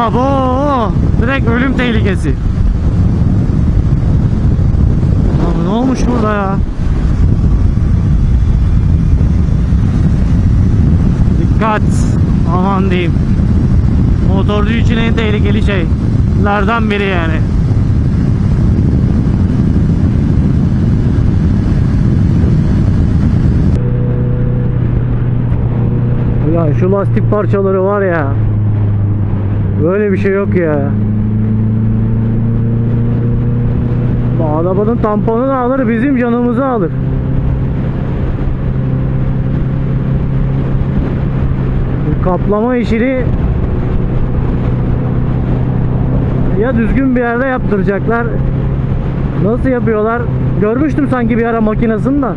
Abo! Direkt ölüm tehlikesi. Abi ne olmuş burada ya? Dikkat! Aman diyeyim. Motorcu için en tehlikeli şeylerden biri yani. Ulan şu lastik parçaları var ya. Böyle bir şey yok ya. Bu arabanın tamponunu alır bizim canımızı alır. Kaplama işini ya düzgün bir yerde yaptıracaklar. Nasıl yapıyorlar? Görmüştüm sanki bir ara makinesini da.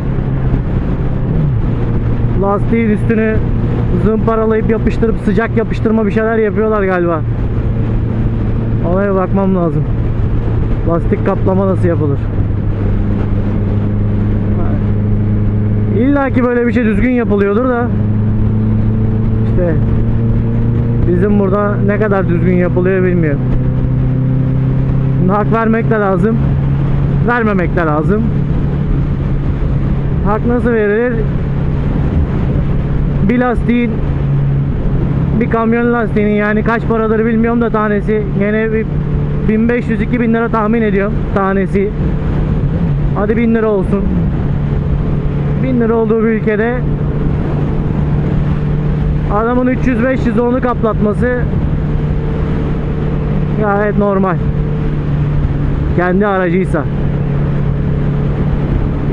Lastiğin üstünü zımparalayıp yapıştırıp sıcak yapıştırma bir şeyler yapıyorlar galiba. Bir bakmam lazım. Lastik kaplama nasıl yapılır? İlla ki böyle bir şey düzgün yapılıyordur da işte bizim burada ne kadar düzgün yapılıyor bilmiyorum. Hak vermek de lazım. Vermemek de lazım. Hak nasıl verilir? Bir lastiğin bir kamyon lastiğinin yani kaç paradır bilmiyorum da tanesi gene bir 1500-2000 lira tahmin ediyorum tanesi. Hadi 1000 lira olsun. 1000 lira olduğu bir ülkede adamın 300-500 onu kaplatması gayet normal. Kendi aracıysa.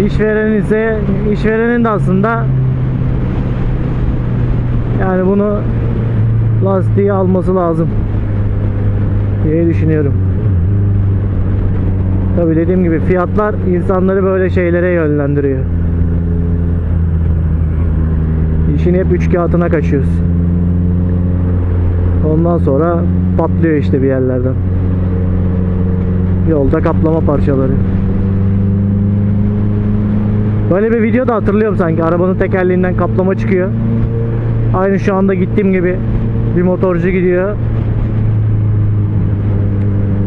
İşveren ise işverenin de aslında yani bunu lastiği alması lazım diye düşünüyorum. Tabi dediğim gibi fiyatlar insanları böyle şeylere yönlendiriyor. İşin hep üç kağıtına kaçıyoruz. Ondan sonra patlıyor işte bir yerlerden. Yolda kaplama parçaları. Böyle bir video da hatırlıyorum sanki. Arabanın tekerleğinden kaplama çıkıyor. Aynı şu anda gittiğim gibi bir motorcu gidiyor.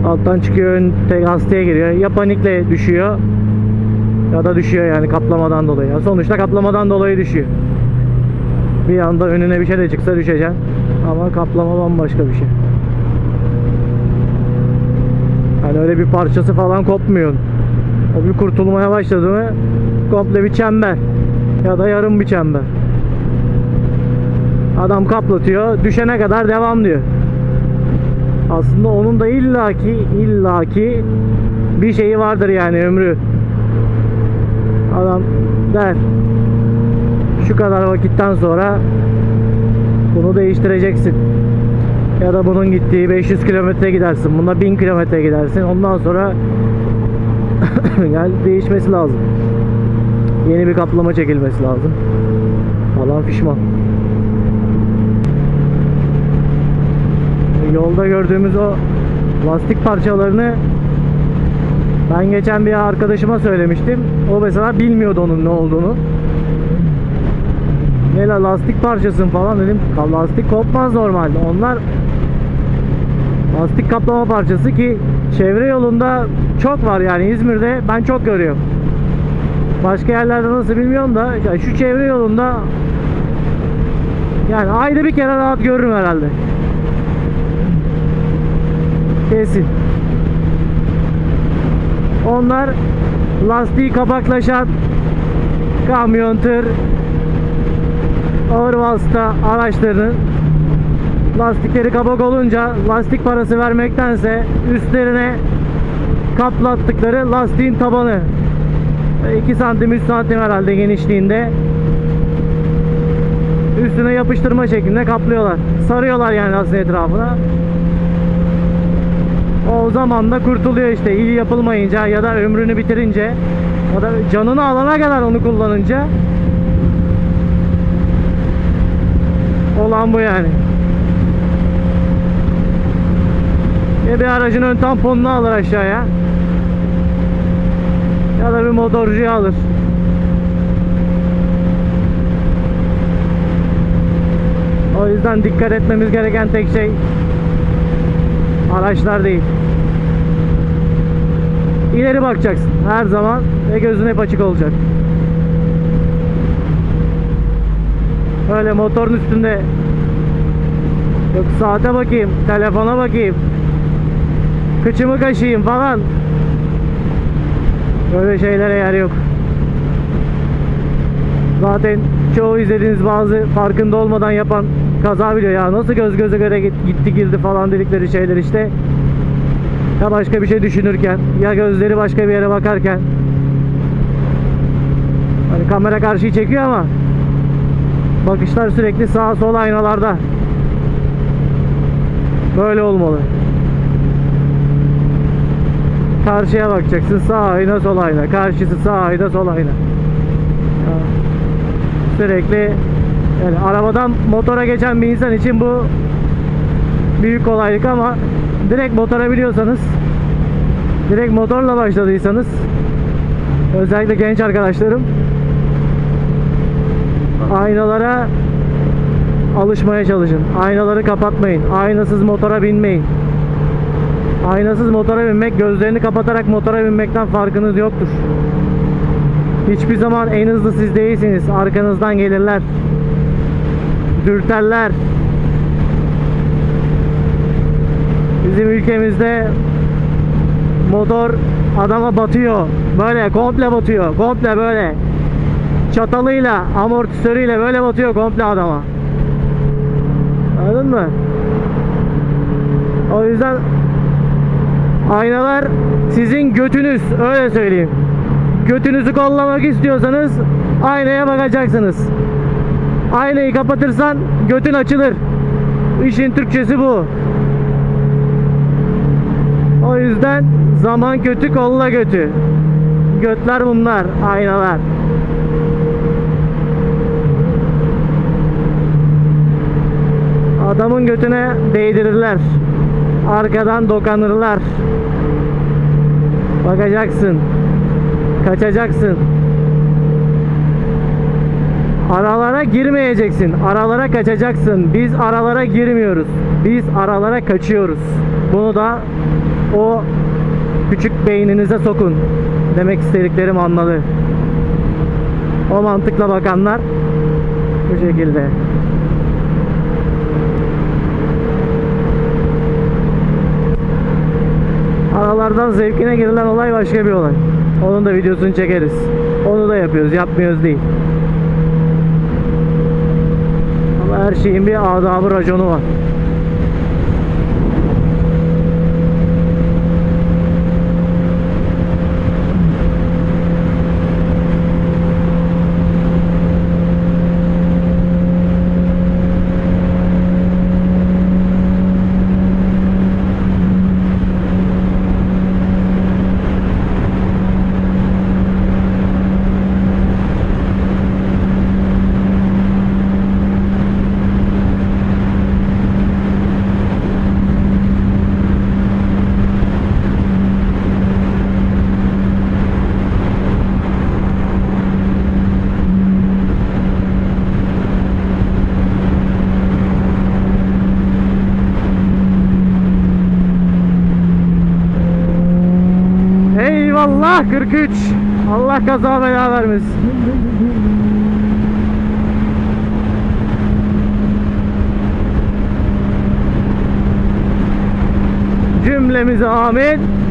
Alttan çıkıyor ön te- lastiğe giriyor. Ya panikle düşüyor ya da düşüyor yani kaplamadan dolayı. Ya sonuçta kaplamadan dolayı düşüyor. Bir anda önüne bir şey de çıksa düşeceksin. Ama kaplama bambaşka bir şey. Hani öyle bir parçası falan kopmuyor. O bir kurtulmaya başladı mı komple bir çember ya da yarım bir çember. Adam kaplatıyor. Düşene kadar devam diyor. Aslında onun da illaki illaki bir şeyi vardır yani ömrü. Adam der şu kadar vakitten sonra bunu değiştireceksin. Ya da bunun gittiği 500 kilometre gidersin. Bunda 1000 kilometre gidersin. Ondan sonra yani değişmesi lazım. Yeni bir kaplama çekilmesi lazım. Falan fişman. Yolda gördüğümüz o lastik parçalarını ben geçen bir arkadaşıma söylemiştim. O mesela bilmiyordu onun ne olduğunu. Ne la lastik parçasın falan dedim. "Ka- Lastik kopmaz normalde. Onlar lastik kaplama parçası ki çevre yolunda çok var yani İzmir'de ben çok görüyorum. Başka yerlerde nasıl bilmiyorum da ya şu çevre yolunda yani ayda bir kere rahat görürüm herhalde. Kesin. Onlar lastiği kapaklaşan kamyon, tır, ağır vasıta araçlarının lastikleri kapak olunca lastik parası vermektense üstlerine kaplattıkları lastiğin tabanı 2 santim 3 santim herhalde genişliğinde üstüne yapıştırma şeklinde kaplıyorlar. Sarıyorlar yani lastiğin etrafına. O zaman da kurtuluyor işte iyi yapılmayınca ya da ömrünü bitirince ya da canını alana kadar onu kullanınca olan bu yani. Ya bir aracın ön tamponunu alır aşağıya ya da bir motorcuyu alır. O yüzden dikkat etmemiz gereken tek şey Araçlar değil. İleri bakacaksın her zaman ve gözün hep açık olacak. Öyle motorun üstünde yok saate bakayım, telefona bakayım, kıçımı kaşıyım falan. Böyle şeylere yer yok. Zaten çoğu izlediğiniz bazı farkında olmadan yapan kaza biliyor ya nasıl göz göze göre git- gitti girdi falan dedikleri şeyler işte. Ya başka bir şey düşünürken ya gözleri başka bir yere bakarken. Hani kamera karşıyı çekiyor ama bakışlar sürekli sağa sola aynalarda. Böyle olmalı. Karşıya bakacaksın sağ ayna sol ayna. Karşısı sağ ayna sol ayna. Sürekli yani arabadan motora geçen bir insan için bu büyük kolaylık ama direkt motora biliyorsanız direkt motorla başladıysanız özellikle genç arkadaşlarım aynalara alışmaya çalışın. Aynaları kapatmayın. Aynasız motora binmeyin. Aynasız motora binmek gözlerini kapatarak motora binmekten farkınız yoktur. Hiçbir zaman en hızlı siz değilsiniz. Arkanızdan gelirler. Dürterler. Bizim ülkemizde motor adama batıyor. Böyle komple batıyor. Komple böyle. Çatalıyla, amortisörüyle böyle batıyor komple adama. Anladın mı? O yüzden aynalar sizin götünüz öyle söyleyeyim. Götünüzü kollamak istiyorsanız aynaya bakacaksınız. Aynayı kapatırsan götün açılır. İşin Türkçesi bu. O yüzden zaman kötü kolla götü. Götler bunlar, aynalar. Adamın götüne değdirirler. Arkadan dokanırlar. Bakacaksın. Kaçacaksın. Aralara girmeyeceksin. Aralara kaçacaksın. Biz aralara girmiyoruz. Biz aralara kaçıyoruz. Bunu da o küçük beyninize sokun. Demek istediklerim anladı. O mantıkla bakanlar bu şekilde. Aralardan zevkine girilen olay başka bir olay. Onun da videosunu çekeriz. Onu da yapıyoruz, yapmıyoruz değil. Ama her şeyin bir adabı, raconu var. 43. Allah kaza bela vermesin. Cümlemize amin.